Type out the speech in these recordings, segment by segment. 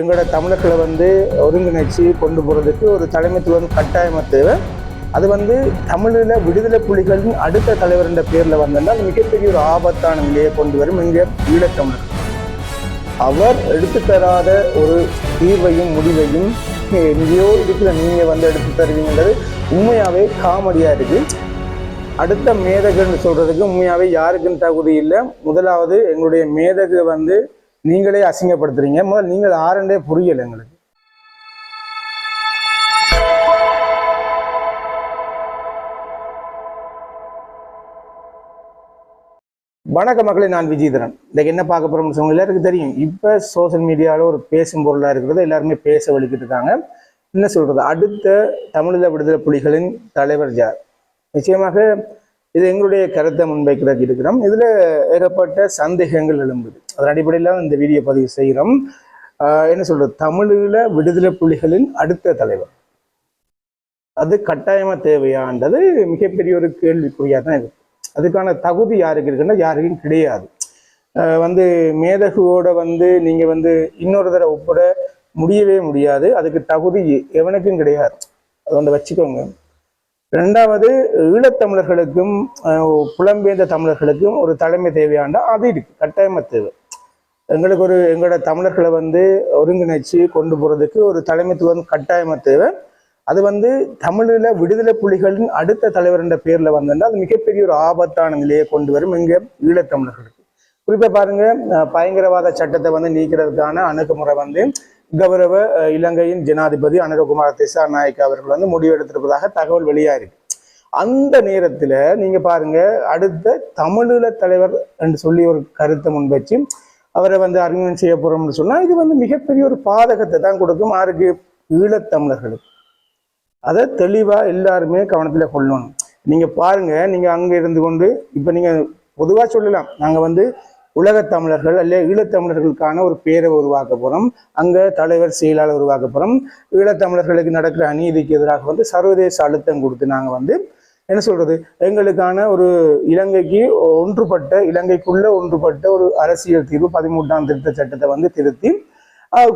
எங்களோட தமிழர்களை வந்து ஒருங்கிணைச்சு கொண்டு போகிறதுக்கு ஒரு தலைமைத்துவம் கட்டாயமாக தேவை. அது வந்து தமிழில் விடுதலை புலிகளின் அடுத்த தலைவர் என்ற பேரில் வந்திருந்தால் மிகப்பெரிய ஒரு ஆபத்தான நிலையை கொண்டு வரும் இங்கே ஈழத்தமிழர் அவர் எடுத்து தராத ஒரு தீர்வையும் முடிவையும் எங்கேயோ இருக்கிற நீங்கள் வந்து எடுத்து தருவீங்கன்றது உண்மையாகவே காமெடியாக இருக்குது அடுத்த மேதகுன்னு சொல்றதுக்கு உண்மையாவே யாருக்குன்னு தகுதி இல்லை. முதலாவது எங்களுடைய மேதகு வந்து நீங்களே அசிங்கப்படுத்துறீங்க. முதல் நீங்கள் ஆரண்டே புரியல எங்களுக்கு. வணக்க மக்களை நான் விஜயதரன். இன்றைக்கு என்ன பார்க்க போறோம்னு சொன்ன எல்லாருக்கும் தெரியும். இப்போ சோசியல் மீடியாவில் ஒரு பேசும் பொருளாக இருக்கிறது எல்லாருமே பேச வலிக்கிட்டு இருக்காங்க. என்ன சொல்றது? அடுத்த தமிழீழ விடுதலை புலிகளின் தலைவர் யார்? நிச்சயமாக இது எங்களுடைய கருத்தை முன்வைக்கிறதுக்கு இருக்கிறோம். இதுல ஏகப்பட்ட சந்தேகங்கள் எழும்புது. அதன் அடிப்படையில் இந்த வீடியோ பதிவு செய்கிறோம். ஆஹ் என்ன சொல்றது? தமிழீழ விடுதலை புலிகளின் அடுத்த தலைவர். அது கட்டாயமா தேவையான்றது மிகப்பெரிய ஒரு கேள்விக்குறியாக தான் இருக்கு. அதுக்கான தகுதி யாருக்கு இருக்குன்னா யாருக்கும் கிடையாது. ஆஹ் வந்து மேதகுவோட வந்து நீங்க வந்து இன்னொரு தடவை ஒப்பிட முடியவே முடியாது. அதுக்கு தகுதி எவனுக்கும் கிடையாது. அதை வந்து வச்சுக்கோங்க. ரெண்டாவது ஈழத்தமிழர்களுக்கும் புலம்பெயர்ந்த தமிழர்களுக்கும் ஒரு தலைமை தேவையாண்டா அது இருக்கு கட்டாயம தேவை. எங்களுக்கு ஒரு எங்களோட தமிழர்களை வந்து ஒருங்கிணைச்சு கொண்டு போறதுக்கு ஒரு தலைமைத்துவம் கட்டாயம தேவை. அது வந்து தமிழில் விடுதலை புலிகளின் அடுத்த தலைவர் என்ற பேர்ல வந்திருந்தா அது மிகப்பெரிய ஒரு ஆபத்தான நிலையை கொண்டு வரும் இங்க ஈழத்தமிழர்களுக்கு குறிப்பா பாருங்க பயங்கரவாத சட்டத்தை வந்து நீக்கிறதுக்கான அணுகுமுறை வந்து கௌரவ இலங்கையின் ஜனாதிபதி அனுரகுமார் திசாநாயக் அவர்கள் வந்து முடிவெடுத்திருப்பதாக தகவல் வெளியாயிருக்கு. அந்த நேரத்துல நீங்க பாருங்க அடுத்த தமிழீழ தலைவர் என்று சொல்லி ஒரு கருத்தை முன்வச்சு அவரை வந்து அறிமுகம் செய்ய போறோம்னு சொன்னா இது வந்து மிகப்பெரிய ஒரு பாதகத்தை தான் கொடுக்கும். யாருக்கு ஈழத்தமிழர்களுக்கு அதை தெளிவா எல்லாருமே கவனத்துல கொள்ளணும். நீங்க பாருங்க நீங்க அங்க இருந்து கொண்டு இப்ப நீங்க பொதுவா சொல்லலாம் நாங்க வந்து உலகத் தமிழர்கள் அல்ல ஈழத்தமிழர்களுக்கான ஒரு பேரவை உருவாக்க போகிறோம் அங்கே தலைவர் செயலாளர் உருவாக்க போகிறோம் ஈழத்தமிழர்களுக்கு நடக்கிற அநீதிக்கு எதிராக வந்து சர்வதேச அழுத்தம் கொடுத்து நாங்கள் வந்து என்ன சொல்றது? எங்களுக்கான ஒரு இலங்கைக்கு ஒன்றுபட்ட இலங்கைக்குள்ள ஒன்றுபட்ட ஒரு அரசியல் தீர்வு பதிமூன்றாம் திருத்த சட்டத்தை வந்து திருத்தி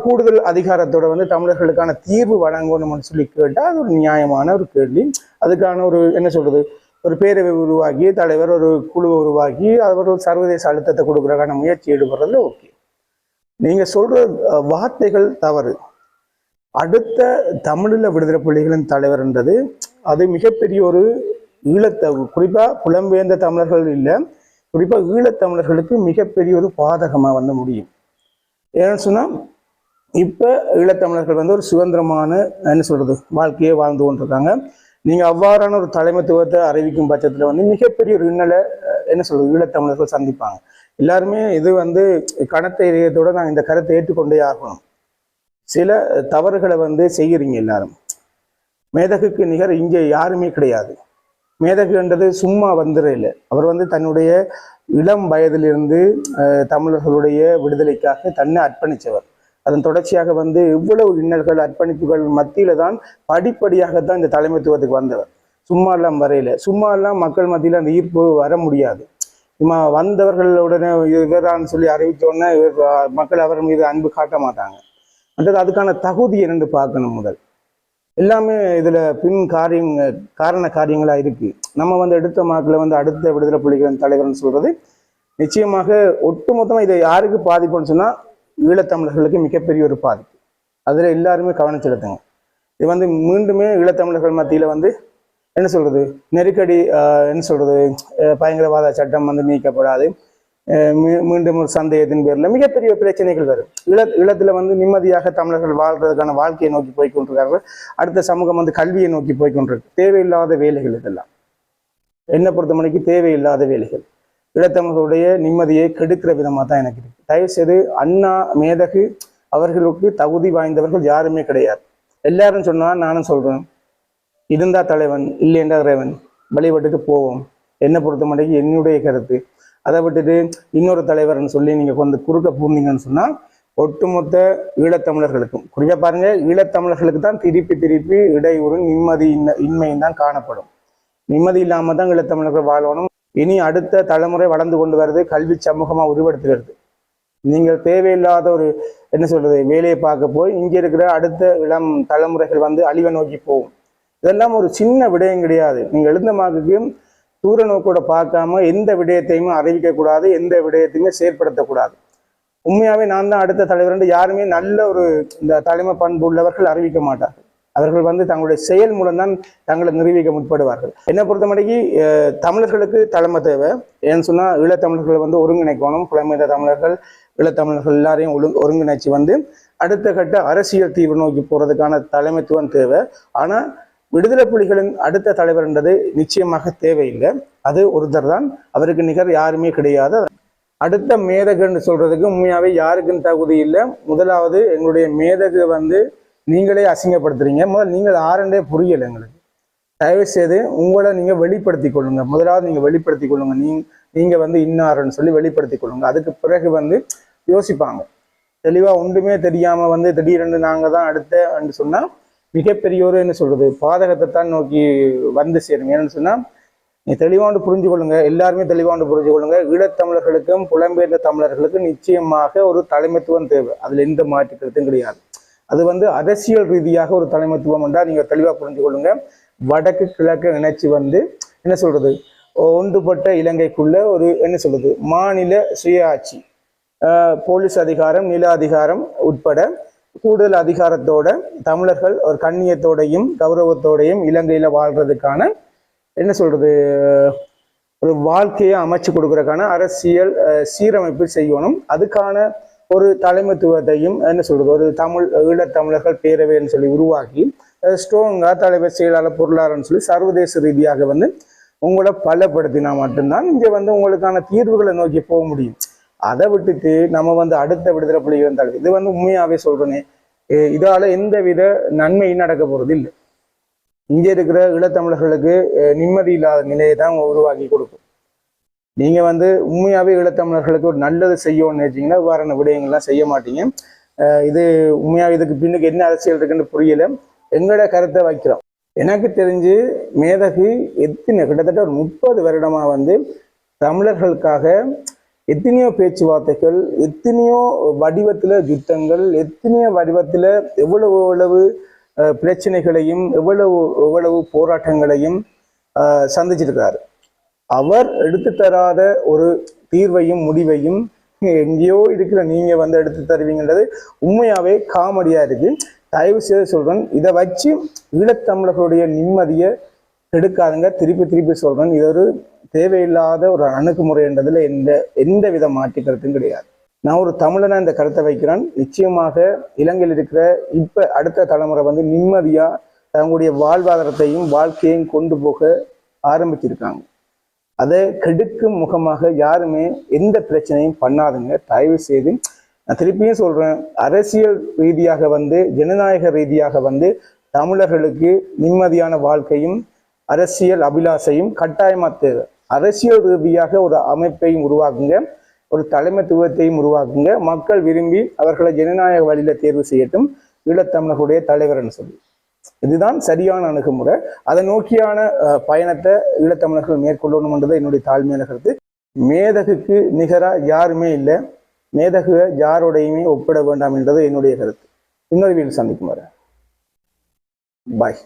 கூடுதல் அதிகாரத்தோட வந்து தமிழர்களுக்கான தீர்வு வழங்கணும்னு சொல்லி கேட்டால் அது ஒரு நியாயமான ஒரு கேள்வி. அதுக்கான ஒரு என்ன சொல்றது? ஒரு பேரவை உருவாக்கி தலைவர் ஒரு குழுவை உருவாக்கி அவர் ஒரு சர்வதேச அழுத்தத்தை கொடுக்குறக்கான முயற்சி ஈடுபடுறதுல ஓகே. நீங்கள் சொல்கிற வார்த்தைகள் தவறு. அடுத்த தமிழில் விடுதலை புலிகளின் தலைவர்ன்றது அது மிகப்பெரிய ஒரு ஈழத்த குறிப்பாக புலம்பெயர்ந்த தமிழர்கள் இல்லை குறிப்பாக ஈழத்தமிழர்களுக்கு மிகப்பெரிய ஒரு பாதகமாக வந்து முடியும். ஏன்னு சொன்னால் இப்போ ஈழத்தமிழர்கள் வந்து ஒரு சுதந்திரமான என்ன சொல்கிறது வாழ்க்கையை வாழ்ந்து கொண்டிருக்காங்க. நீங்கள் அவ்வாறான ஒரு தலைமைத்துவத்தை அறிவிக்கும் பட்சத்தில் வந்து மிகப்பெரிய ஒரு இன்னலை என்ன சொல்றது ஈழத்தமிழர்கள் சந்திப்பாங்க. எல்லாருமே இது வந்து கணத்தை இதயத்தோட நான் இந்த கருத்தை ஏற்றுக்கொண்டே ஆகணும். சில தவறுகளை வந்து செய்கிறீங்க எல்லாரும். மேதகுக்கு நிகர் இங்கே யாருமே கிடையாது. மேதகுன்றது சும்மா வந்துடல இல்லை. அவர் வந்து தன்னுடைய இளம் வயதிலிருந்து தமிழர்களுடைய விடுதலைக்காக தன்னை அர்ப்பணித்தவர் அதன் தொடர்ச்சியாக வந்து இவ்வளவு இன்னல்கள் அர்ப்பணிப்புகள் மத்தியில தான் படிப்படியாகத்தான் இந்த தலைமைத்துவத்துக்கு வந்தவர். சும்மா எல்லாம் வரையில. சும்மா எல்லாம் மக்கள் மத்தியில் அந்த ஈர்ப்பு வர முடியாது. சும்மா வந்தவர்கள் உடனே இவரான்னு சொல்லி அறிவித்தோடனே இவர், மக்கள் அவர் மீது அன்பு காட்ட மாட்டாங்க. அடுத்தது அதுக்கான தகுதி என்னென்று பார்க்கணும் முதல். எல்லாமே இதுல பின் காரியம் காரண காரியங்களா இருக்கு. நம்ம வந்து எடுத்த மார்க்கில் வந்து அடுத்த விடுதலை புலிகளின் தலைவர்னு சொல்றது நிச்சயமாக ஒட்டுமொத்தமாக இதை யாருக்கு பாதிப்புன்னு சொன்னால் ஈழத்தமிழர்களுக்கு மிகப்பெரிய ஒரு பாதிப்பு. அதுல எல்லாருமே கவனம் செலுத்துங்க இது வந்து மீண்டுமே ஈழத்தமிழர்கள் மத்தியில வந்து என்ன சொல்றது? நெருக்கடி ஆஹ், என்ன சொல்றது? பயங்கரவாத சட்டம் வந்து நீக்கப்படாது. மீ- மீண்டும் ஒரு சந்தேகத்தின் பேரில் மிகப்பெரிய பிரச்சனைகள் வரும். இள ஈழத்துல வந்து நிம்மதியாக தமிழர்கள் வாழ்றதுக்கான வாழ்க்கையை நோக்கி போய் கொண்டிருக்கார்கள். அடுத்த சமூகம் வந்து கல்வியை நோக்கி போய் கொண்டிருக்கு. தேவையில்லாத வேலைகள் இதெல்லாம். என்னை பொறுத்த மணிக்கு தேவையில்லாத வேலைகள். இளத்தமிழர்களுடைய நிம்மதியை கெடுக்கிற விதமாக தான் எனக்கு இருக்கு. தயவு செய்து அண்ணா மேதகு அவர்களுக்கு தகுதி வாய்ந்தவர்கள் யாருமே கிடையாது. எல்லாரும் சொன்னா நானும் சொல்றேன். இருந்தா தலைவன் இல்லை தலைவன் இறைவன் வழிபட்டுட்டு போவோம். என்னை பொறுத்த மணிக்கு என்னுடைய கருத்து. அதை விட்டுட்டு இன்னொரு தலைவர்னு சொல்லி நீங்க கொஞ்சம் குறுக்க பூந்தீங்கன்னு சொன்னா ஒட்டுமொத்த ஈழத்தமிழர்களுக்கும் குறிப்பாக பாருங்க ஈழத்தமிழர்களுக்கு தான் திருப்பி திருப்பி இடையூறும் நிம்மதி இன்மை- இன்மையும் தான் காணப்படும். நிம்மதி இல்லாம தான் ஈழத்தமிழர்கள் வாழணும். இனி அடுத்த தலைமுறை வளர்ந்து கொண்டு வருது கல்வி சமூகமாக உருவெடுத்துகிறது நீங்கள் தேவையில்லாத ஒரு என்ன சொல்றது வேலையை பார்க்க போய் இங்கே இருக்கிற அடுத்த இளம் தலைமுறைகள் வந்து அழிவை நோக்கி போகும். இதெல்லாம் ஒரு சின்ன விடயம் கிடையாது. நீங்கள் எழுந்த மார்க்குக்கு தூர நோக்கோட பார்க்காம எந்த விடயத்தையுமே அறிவிக்கக்கூடாது எந்த விடயத்தையுமே செயற்படுத்தக்கூடாது உண்மையாகவே நான் தான் அடுத்த தலைவர் யாருமே நல்ல ஒரு இந்த தலைமை பண்பு உள்ளவர்கள் அறிவிக்க மாட்டார்கள். அவர்கள் வந்து தங்களுடைய செயல் மூலம்தான் தங்களை நிரூபிக்க முற்படுவார்கள். என்னை பொறுத்த தமிழர்களுக்கு தலைமை தேவை. ஏன்னு சொன்னால் ஈழத்தமிழர்களை வந்து ஒருங்கிணைக்கணும். புலமைந்த தமிழர்கள் ஈழத்தமிழர்கள் எல்லாரையும் ஒழுங்கு ஒருங்கிணைச்சு வந்து அடுத்த கட்ட அரசியல் தீர்வு நோக்கி போகிறதுக்கான தலைமைத்துவம் தேவை. ஆனால் விடுதலை புலிகளின் அடுத்த தலைவர்ன்றது நிச்சயமாக தேவையில்லை. அது ஒருத்தர் தான் அவருக்கு நிகர் யாருமே கிடையாது. அடுத்த மேதகுன்னு சொல்றதுக்கு உண்மையாகவே யாருக்குன்னு தகுதி இல்லை. முதலாவது எங்களுடைய மேதகு வந்து நீங்களே அசிங்கப்படுத்துறீங்க. முதல்ல நீங்கள் ஆரண்டே புரியலை எங்களுக்கு. தயவு செய்து உங்களை நீங்கள் வெளிப்படுத்தி கொள்ளுங்க. முதலாவது நீங்கள் வெளிப்படுத்தி கொள்ளுங்க. நீ நீங்கள் வந்து இன்னாருன்னு சொல்லி வெளிப்படுத்தி கொள்ளுங்க. அதுக்கு பிறகு வந்து யோசிப்பாங்க. தெளிவாக ஒன்றுமே தெரியாமல் வந்து திடீரென்று நாங்கள் தான் அடுத்தன்னு சொன்னால் மிகப்பெரிய ஒரு என்ன சொல்கிறது பாதகத்தை தான் நோக்கி வந்து சேரும். ஏன்னு சொன்னால் நீ தெளிவாண்டு புரிஞ்சு கொள்ளுங்க. எல்லாருமே தெளிவாண்டு புரிஞ்சு கொள்ளுங்க. ஈழத்தமிழர்களுக்கும் புலம்பெயர்ந்த தமிழர்களுக்கும் நிச்சயமாக ஒரு தலைமைத்துவம் தேவை. அதில் எந்த மாற்றுக்கிறதும் கிடையாது. அது வந்து அரசியல் ரீதியாக ஒரு தலைமைத்துவம் என்றால் நீங்கள் தெளிவாக புரிஞ்சு கொள்ளுங்க. வடக்கு கிழக்கு இணைச்சி வந்து என்ன சொல்றது? ஒன்றுபட்ட இலங்கைக்குள்ள ஒரு என்ன சொல்றது? மாநில சுயாட்சி. ஆஹ் போலீஸ் அதிகாரம் நில அதிகாரம் உட்பட கூடுதல் அதிகாரத்தோட தமிழர்கள் ஒரு கண்ணியத்தோடையும் கௌரவத்தோடையும் இலங்கையில வாழ்றதுக்கான என்ன சொல்றது? ஒரு வாழ்க்கையை அமைச்சு கொடுக்கறதுக்கான அரசியல் சீரமைப்பு செய்யணும். அதுக்கான ஒரு தலைமைத்துவத்தையும் என்ன சொல்றது ஒரு தமிழ் ஈழத்தமிழர்கள் பேரவைன்னு சொல்லி உருவாக்கி ஸ்ட்ராங்கா தலைவர் செயலாளர் பொருளாளர்னு சொல்லி சர்வதேச ரீதியாக வந்து உங்களை பலப்படுத்தினா மட்டும்தான் இங்க வந்து உங்களுக்கான தீர்வுகளை நோக்கி போக முடியும். அதை விட்டுட்டு நம்ம வந்து அடுத்த விடுதலை புலிகள் தலைவர் இது வந்து உண்மையாவே சொல்றேனே இதால எந்த வித நன்மையும் நடக்க போறது இல்லை இங்க இருக்கிற ஈழத்தமிழர்களுக்கு நிம்மதி இல்லாத நிலையை தான் உருவாக்கி கொடுக்கும். நீங்க வந்து உண்மையாவே ஈழத்தமிழர்களுக்கு ஒரு நல்லது செய்யணும்னு நினைச்சீங்கன்னா இவ்வாறான விடயங்கள்லாம் செய்ய மாட்டீங்க. இது உண்மையாக இதுக்கு பின்னுக்கு என்ன அரசியல் இருக்குன்னு புரியல. எங்களோட கருத்தை வைக்கிறோம். எனக்கு தெரிஞ்சு மேதகு எத்தனை கிட்டத்தட்ட ஒரு முப்பது வருடமா வந்து தமிழர்களுக்காக எத்தனையோ பேச்சுவார்த்தைகள் எத்தனையோ வடிவத்துல யுத்தங்கள் எத்தனையோ வடிவத்துல எவ்வளவு எவ்வளவு பிரச்சனைகளையும் எவ்வளவு எவ்வளவு போராட்டங்களையும் சந்திச்சிருக்காரு. அவர் எடுத்து தராத ஒரு தீர்வையும் முடிவையும் எங்கேயோ இருக்கிற நீங்க வந்து எடுத்து தருவீங்கன்றது உண்மையாவே காமெடியா இருக்கு. தயவு செய்து சொல்றேன் இதை வச்சு ஈழத்தமிழர்களுடைய நிம்மதியை கெடுக்காதுங்க. திருப்பி திருப்பி சொல்றேன் இது ஒரு தேவையில்லாத ஒரு அணுகுமுறைன்றதுல எந்த எந்த வித மாற்றிக்கிறதும் கிடையாது. நான் ஒரு தமிழனா இந்த கருத்தை வைக்கிறேன். நிச்சயமாக இலங்கையில் இருக்கிற இப்ப அடுத்த தலைமுறை வந்து நிம்மதியா தங்களுடைய வாழ்வாதாரத்தையும் வாழ்க்கையையும் கொண்டு போக ஆரம்பிச்சிருக்காங்க. அதை கெடுக்கும் முகமாக யாருமே எந்த பிரச்சனையும் பண்ணாதுங்க. தயவு செய்து நான் திருப்பியும் சொல்றேன் அரசியல் ரீதியாக வந்து ஜனநாயக ரீதியாக வந்து தமிழர்களுக்கு நிம்மதியான வாழ்க்கையும் அரசியல் அபிலாஷையும் கட்டாயமாக தேவை. அரசியல் ரீதியாக ஒரு அமைப்பையும் உருவாக்குங்க ஒரு தலைமைத்துவத்தையும் உருவாக்குங்க. மக்கள் விரும்பி அவர்களை ஜனநாயக வழியில தேர்வு செய்யட்டும். ஈழத்தமிழர்களுடைய தலைவர்னு சொல்லி. இதுதான் சரியான அணுகுமுறை. அதை நோக்கியான பயணத்தை ஈழத்தமிழர்கள் மேற்கொள்ளணும்ன்றது என்னுடைய தாழ்மையான கருத்து. மேதகுக்கு நிகரா யாருமே இல்லை. மேதகுவை யாரோடையுமே ஒப்பிட வேண்டாம் என்றது என்னுடைய கருத்து. இன்னொரு வீடு சந்திக்கும் வர. பாய்